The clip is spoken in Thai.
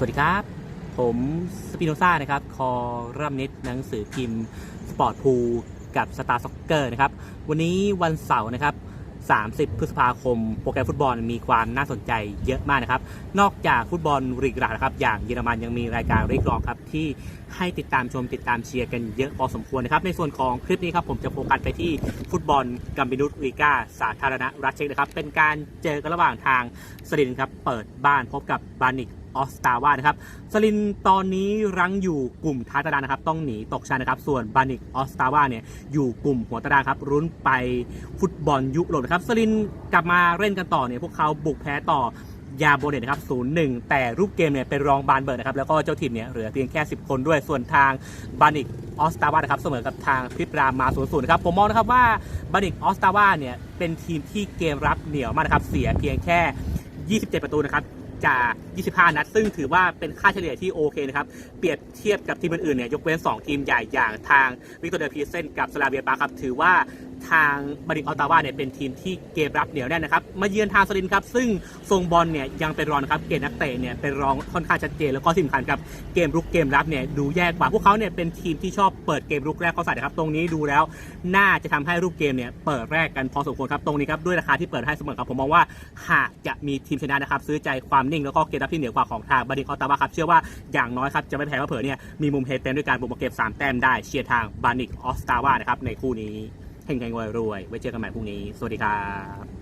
สวัสดีครับ ผมสปิโนซ่านะครับคอรัมนิดหนังสือพิมพ์สปอร์ตพูกับสตาร์ซ็อกเกอร์นะครับ วันนี้วันเสาร์นะครับ 30 พฤษภาคม โปรแกรมฟุตบอลมีความน่าสนใจเยอะมากนะครับ นอกจากฟุตบอลลีกหลักนะครับ อย่างเยอรมันยังมีรายการเรียกรองครับ ที่ให้ติดตามชมติดตามเชียร์กันเยอะพอสมควรนะครับ ในส่วนของคลิปนี้ครับผมจะโฟกัสไปที่ฟุตบอลกัมบินุสลีกาสาธารณรัฐเช็กนะครับ เป็นการเจอกันระหว่างทางสลินครับเปิดบ้านพบกับบานิก ออสตาวานะครับสลินตอนนี้รั้งอยู่กลุ่มท้ายตารางนะครับ ต้องหนีตกชั้นนะครับ ส่วนบานิกออสตาวาเนี่ยอยู่กลุ่มหัวตารางครับรุ้นไปฟุตบอลยุโรปนะครับสลินกลับมาเล่นกันต่อเนี่ยพวกเขาบุกแพ้ต่อยาโบเนตนะครับ 0-1 แต่รูปเกมเนี่ยเป็นรองบานเบิร์ดนะครับ แล้วก็เจ้าทีมเนี่ยเหลือเพียงแค่ 10 คนด้วย ส่วนทางบานิกออสตาวานะครับ เสมอกับทางพิปรามมา 0-0 นะครับ ผมมองนะครับว่าบานิกออสตาวาเนี่ยเป็นทีมที่เกมรับเหนียวมากนะครับ เสียเพียงแค่ 27 ประตูนะครับ จาก 25 นัด ซึ่งถือว่าเป็นค่าเฉลี่ยที่โอเคนะครับ เปรียบเทียบกับทีมอื่นๆเนี่ยยกเว้น 2 ทีมใหญ่อย่างทางวิกตอเรียพีเซนกับสลาเวียปาครับถือว่า ทางบริกอัลตาวาเนี่ยเป็นทีมที่เกมรับเหนียวแน่นนะครับ มาเยือนทางสลินครับ ซึ่งทรงบอลเนี่ยยังเป็นรองนะครับเกมนักเตะเนี่ยเป็นรองค่อนข้างชัดเจนแล้วก็สำคัญครับเกมรุกเกมรับเนี่ยดูแย่กว่าพวกเขาเนี่ยเป็นทีมที่ชอบเปิดเกมรุกแรกเข้าใส่นะครับ ตรงนี้ดูแล้วน่าจะทำให้รูปเกมเนี่ยเปิดแรกกันพอสมควรครับตรงนี้ครับด้วยราคาที่เปิดให้เสมอครับผมมองว่าหากจะมีทีมชนะนะครับซื้อใจความนิ่งแล้วก็เกมรับที่เหนือกว่าของทางบาริกออตตาวาครับเชื่อว่าอย่างน้อยครับจะไม่แพ้ว่าเผลอเนี่ยมีมุมเฮดเต็มด้วยการบุกมาเก็บสามแต้มได้เชียร์ทางบาริกออสตาวานะครับในคู่นี้ เฮงๆรวยๆไว้เจอกันใหม่พรุ่งนี้ สวัสดีครับ